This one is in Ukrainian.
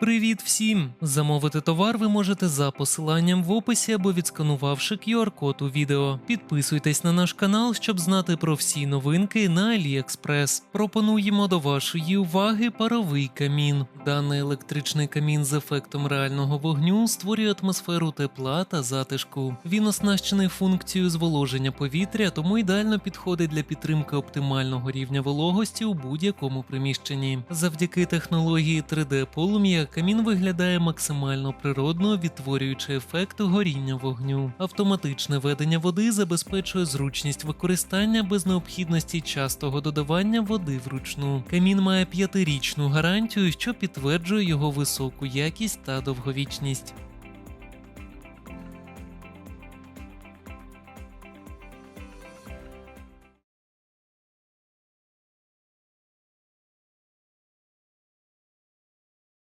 Привіт всім! Замовити товар ви можете за посиланням в описі або відсканувавши QR-код у відео. Підписуйтесь на наш канал, щоб знати про всі новинки на AliExpress. Пропонуємо до вашої уваги паровий камін. Даний електричний камін з ефектом реального вогню створює атмосферу тепла та затишку. Він оснащений функцією зволоження повітря, тому ідеально підходить для підтримки оптимального рівня вологості у будь-якому приміщенні. Завдяки технології 3D полум'я камін виглядає максимально природно, відтворюючи ефект горіння вогню. Автоматичне ведення води забезпечує зручність використання без необхідності частого додавання води вручну. Камін має п'ятирічну гарантію, що підтверджує його високу якість та довговічність.